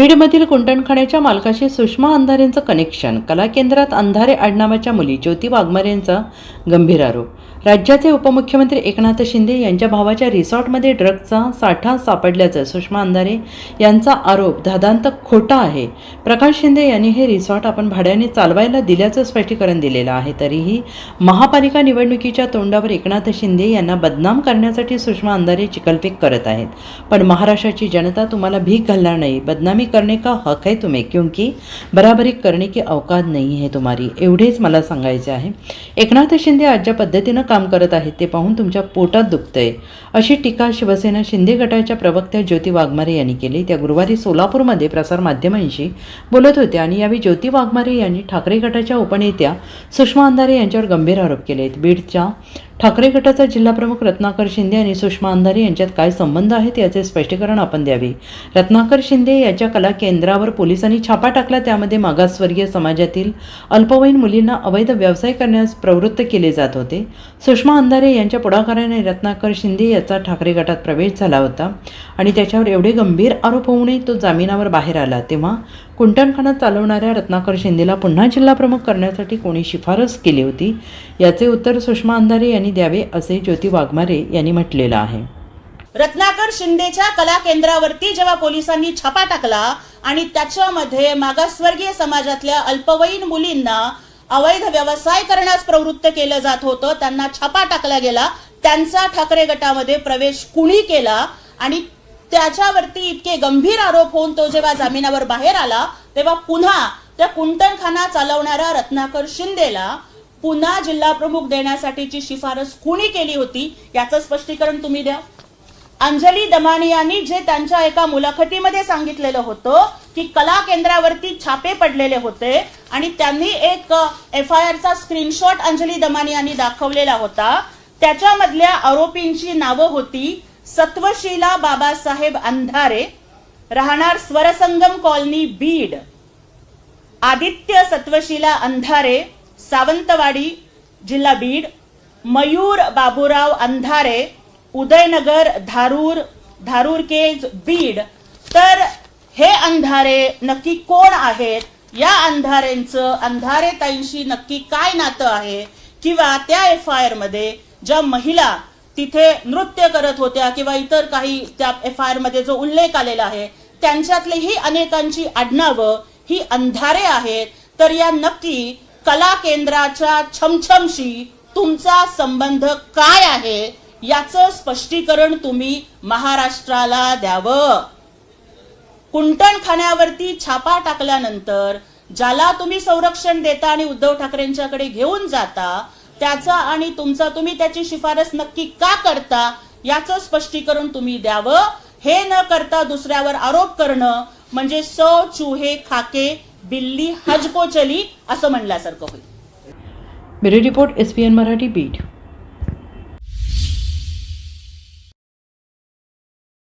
बीडमधील कुंटणखाण्याच्या मालकाशी Sushma अंधारेंचं connection कला केंद्रात अंधारे आडनावाच्या मुली ज्योती वाघमारेंचा गंभीर आरोप. राज्याचे उपमुख्यमंत्री एकनाथ शिंदे यांच्या भावाच्या रिसॉर्टमध्ये ड्रग्जचा साठा सापडल्याचं सुषमा अंधारे यांचा आरोप धादांत खोटा आहे. प्रकाश शिंदे यांनी हे रिसॉर्ट आपण भाड्याने चालवायला दिल्याचं स्पष्टीकरण दिलेलं आहे. तरीही महापालिका निवडणुकीच्या तोंडावर एकनाथ शिंदे यांना बदनाम करण्यासाठी सुषमा अंधारे चिकलफेक करत आहेत. पण महाराष्ट्राची जनता तुम्हाला भीक घालणार नाही. बदनामी करणे का हक आहे तुम्ही? क्योंकि बराबरी करणे की अवकाद नाही आहे तुम्हारी. एवढेच मला सांगायचे आहे. एकनाथ शिंदे आज ज्या पद्धतीनं काम करत आहेत ते पाहून तुमच्या पोटात दुखतंय. अशी टीका शिवसेना शिंदे गटाच्या प्रवक्त्या ज्योती वाघमारे यांनी केली. त्या गुरुवारी सोलापूरमध्ये प्रसारमाध्यमांशी बोलत होत्या आणि यावेळी ज्योती वाघमारे यांनी ठाकरे गटाच्या उपनेत्या सुषमा अंधारे यांच्यावर गंभीर आरोप केले आहेत बीडच्या ठाकरे गटाचा जिल्हाप्रमुख रत्नाकर शिंदे आणि सुषमा अंधारे यांच्यात काय संबंध आहेत याचे स्पष्टीकरण आपण द्यावे. रत्नाकर शिंदे याच्या कला केंद्रावर पोलिसांनी छापा टाकला त्यामध्ये मागासवर्गीय समाजातील अल्पवयीन मुलींना अवैध व्यवसाय करण्यास प्रवृत्त केले जात होते. सुषमा अंधारे यांच्या पुढाकाराने रत्नाकर शिंदे याचा ठाकरे गटात प्रवेश झाला होता आणि त्याच्यावर एवढे गंभीर आरोप होऊनही तो जामिनावर बाहेर आला. तेव्हा कुंटणखाना चालवणाऱ्या रत्नाकर शिंदेला पुन्हा जिल्हाप्रमुख करण्यासाठी कोणी शिफारस केली होती? याचे उत्तर सुषमा अंधारे यांनी द्यावे असे ज्योती वाघमारे यांनी म्हटलेलं आहे. रत्नाकर शिंदेच्या कला केंद्रावरती जेव्हा पोलिसांनी छापा टाकला आणि त्याच्यामध्ये मागासवर्गीय समाजातल्या अल्पवयीन मुलींना अवैध व्यवसाय करण्यास प्रवृत्त केलं जात होतं त्यांना छापा टाकला गेला त्यांचा ठाकरे गटामध्ये प्रवेश कुणी केला आणि त्याच्यावरती इतके गंभीर आरोप होऊन तो जेव्हा जामिनावर बाहेर आला तेव्हा पुन्हा त्या कुंटणखाना चालवणाऱ्या रत्नाकर शिंदेला पुन्हा जिल्हा प्रमुख देण्यासाठीची शिफारस कुणी केली होती याचं स्पष्टीकरण तुम्ही द्या. अंजली दमानी यांनी जे त्यांच्या एका मुलाखतीमध्ये सांगितलेलं होतं की कला केंद्रावरती छापे पडलेले होते आणि त्यांनी एक एफ आय आरचा स्क्रीनशॉट अंजली दमानी यांनी दाखवलेला होता. त्याच्यामधल्या आरोपींची नावं होती सत्वशीला बाबासाहेब अंधारे राहणार स्वरसंगम कॉलनी बीड आदित्य सत्वशीला अंधारे सावंतवाडी जिल्हा बीड मयूर बाबूराव अंधारे उदयनगर धारूर धारूर केज बीड. तर हे अंधारे नक्की कोण आहेत? या अंधारेंचं अंधारे ताईंशी नक्की काय नातं आहे? किंवा त्या एफ आय आरमध्ये ज्या महिला तिथे नृत्य करत होत्या किंवा इतर काही त्या एफ आय आरमध्ये जो उल्लेख आलेला आहे त्यांच्यातलीही अनेकांची आडनावं ही अंधारे आहेत. तर या नक्की कला केंद्राच्या छमछमशी तुमचा संबंध काय आहे याचं स्पष्टीकरण तुम्ही महाराष्ट्राला द्यावं. कुंटणखान्यावरती छापा टाकल्यानंतर ज्याला तुम्ही संरक्षण देता आणि उद्धव ठाकरेंच्याकडे घेऊन जाता त्याचा आणि तुमचा तुम्ही त्याची शिफारस नक्की का करता याचं स्पष्टीकरण तुम्ही द्यावं. हे न करता दुसऱ्यावर आरोप करणं म्हणजे सौ चूहे खाके बिल्ली हजको चली असं म्हणल्यासारखं होईल. Bureau report S Marathi bit